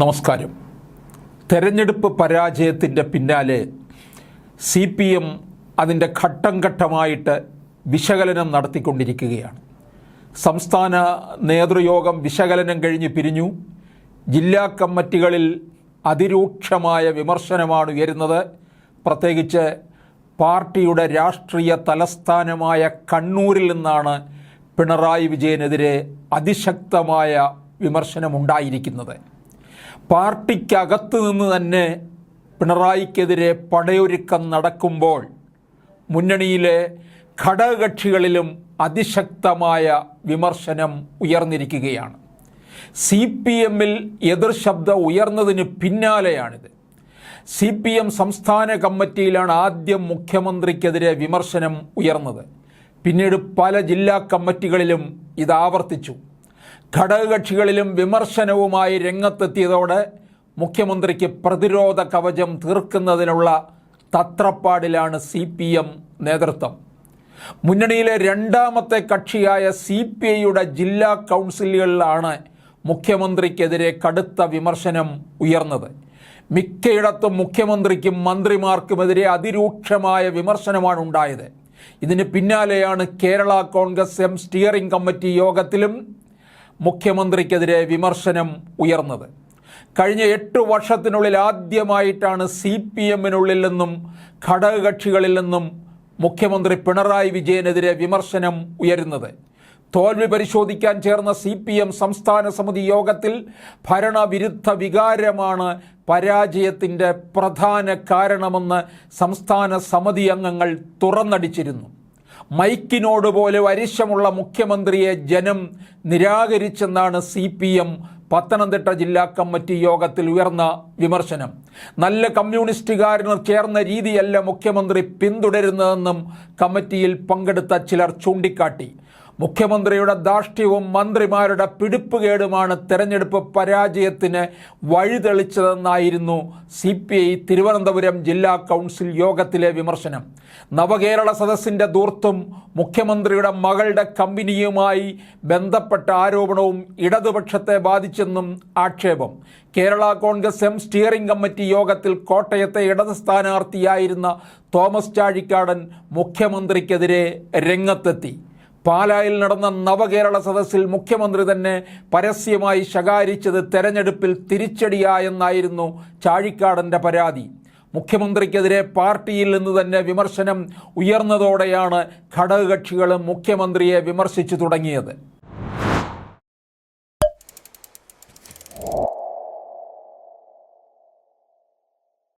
നമസ്കാരം. തെരഞ്ഞെടുപ്പ് പരാജയത്തിന്റെ പിന്നാലെ സി പി എം അതിന്റെ ഘട്ടം ഘട്ടമായിട്ട് വിശകലനം നടത്തിക്കൊണ്ടിരിക്കുകയാണ്. സംസ്ഥാന നേതൃയോഗം വിശകലനം കഴിഞ്ഞ് പിരിഞ്ഞു. ജില്ലാ കമ്മിറ്റികളിൽ അതിരൂക്ഷമായ വിമർശനമാണ് ഉയരുന്നത്. പ്രത്യേകിച്ച് പാർട്ടിയുടെ രാഷ്ട്രീയ തലസ്ഥാനമായ കണ്ണൂരിൽ നിന്നാണ് പിണറായി വിജയനെതിരെ അതിശക്തമായ വിമർശനമുണ്ടായിരിക്കുന്നത്. പാർട്ടിക്കകത്ത് നിന്ന് തന്നെ പിണറായിക്കെതിരെ പടയൊരുക്കം നടക്കുമ്പോൾ മുന്നണിയിലെ ഘടകകക്ഷികളിലും അതിശക്തമായ വിമർശനം ഉയർന്നിരിക്കുകയാണ്. സി പി എമ്മിൽ എതിർ ശബ്ദം ഉയർന്നതിന് പിന്നാലെയാണിത്. സി പി എം സംസ്ഥാന കമ്മിറ്റിയിലാണ് ആദ്യം മുഖ്യമന്ത്രിക്കെതിരെ വിമർശനം ഉയർന്നത്. പിന്നീട് പല ജില്ലാ കമ്മിറ്റികളിലും ഇത് ആവർത്തിച്ചു. ഘടകകക്ഷികളിലും വിമർശനവുമായി രംഗത്തെത്തിയതോടെ മുഖ്യമന്ത്രിക്ക് പ്രതിരോധ കവചം തീർക്കുന്നതിനുള്ള തത്രപ്പാടിലാണ് സി പി എം നേതൃത്വം. മുന്നണിയിലെ രണ്ടാമത്തെ കക്ഷിയായ സി പി ഐയുടെ ജില്ലാ കൗൺസിലുകളിലാണ് മുഖ്യമന്ത്രിക്കെതിരെ കടുത്ത വിമർശനം ഉയർന്നത്. മിക്കയിടത്തും മുഖ്യമന്ത്രിക്കും മന്ത്രിമാർക്കുമെതിരെ അതിരൂക്ഷമായ വിമർശനമാണ് ഉണ്ടായത്. ഇതിന് പിന്നാലെയാണ് Kerala Congress M steering committee യോഗത്തിലും മുഖ്യമന്ത്രിക്കെതിരെ വിമർശനം ഉയർന്നത്. കഴിഞ്ഞ എട്ട് വർഷത്തിനുള്ളിൽ ആദ്യമായിട്ടാണ് സി പി എമ്മിനുള്ളിൽ നിന്നും ഘടകകക്ഷികളിൽ നിന്നും മുഖ്യമന്ത്രി പിണറായി വിജയനെതിരെ വിമർശനം ഉയരുന്നത്. തോൽവി പരിശോധിക്കാൻ ചേർന്ന സി പി എം സംസ്ഥാന സമിതി യോഗത്തിൽ ഭരണവിരുദ്ധ വികാരമാണ് പരാജയത്തിന്റെ പ്രധാന കാരണമെന്ന് സംസ്ഥാന സമിതി അംഗങ്ങൾ തുറന്നടിച്ചിരുന്നു. മൈക്കിനോട് പോലെ വരിശമുള്ള മുഖ്യമന്ത്രിയെ ജനം നിരാകരിച്ചെന്നാണ് സി പി എം പത്തനംതിട്ട ജില്ലാ കമ്മിറ്റി യോഗത്തിൽ ഉയർന്ന വിമർശനം. നല്ല കമ്മ്യൂണിസ്റ്റുകാരന് ചേർന്ന രീതിയല്ല മുഖ്യമന്ത്രി പിന്തുടരുന്നതെന്നും കമ്മിറ്റിയിൽ പങ്കെടുത്ത ചിലർ ചൂണ്ടിക്കാട്ടി. മുഖ്യമന്ത്രിയുടെ ധാർഷ്ട്യവും മന്ത്രിമാരുടെ പിടിപ്പുകേടുമാണ് തെരഞ്ഞെടുപ്പ് പരാജയത്തിന് വഴിതെളിച്ചതെന്നായിരുന്നു സി പി ഐ തിരുവനന്തപുരം ജില്ലാ കൗൺസിൽ യോഗത്തിലെ വിമർശനം. നവകേരള സദസ്സിന്റെ ദൂർത്തും മുഖ്യമന്ത്രിയുടെ മകളുടെ കമ്പനിയുമായി ബന്ധപ്പെട്ട ആരോപണവും ഇടതുപക്ഷത്തെ ബാധിച്ചെന്നും ആക്ഷേപം. Kerala Congress M steering committee യോഗത്തിൽ കോട്ടയത്തെ ഇടത് സ്ഥാനാർത്ഥിയായിരുന്ന തോമസ് ചാഴിക്കാടൻ മുഖ്യമന്ത്രിക്കെതിരെ രംഗത്തെത്തി. പാലായിൽ നടന്ന നവകേരള സദസ്സിൽ മുഖ്യമന്ത്രി തന്നെ പരസ്യമായി ശകാരിച്ചത് തെരഞ്ഞെടുപ്പിൽ തിരിച്ചടിയായെന്നായിരുന്നു ചാഴിക്കാടന്റെ പരാതി. മുഖ്യമന്ത്രിക്കെതിരെ പാർട്ടിയിൽ നിന്ന് തന്നെ വിമർശനം ഉയർന്നതോടെയാണ് ഘടകകക്ഷികൾ മുഖ്യമന്ത്രിയെ വിമർശിച്ചു തുടങ്ങിയത്.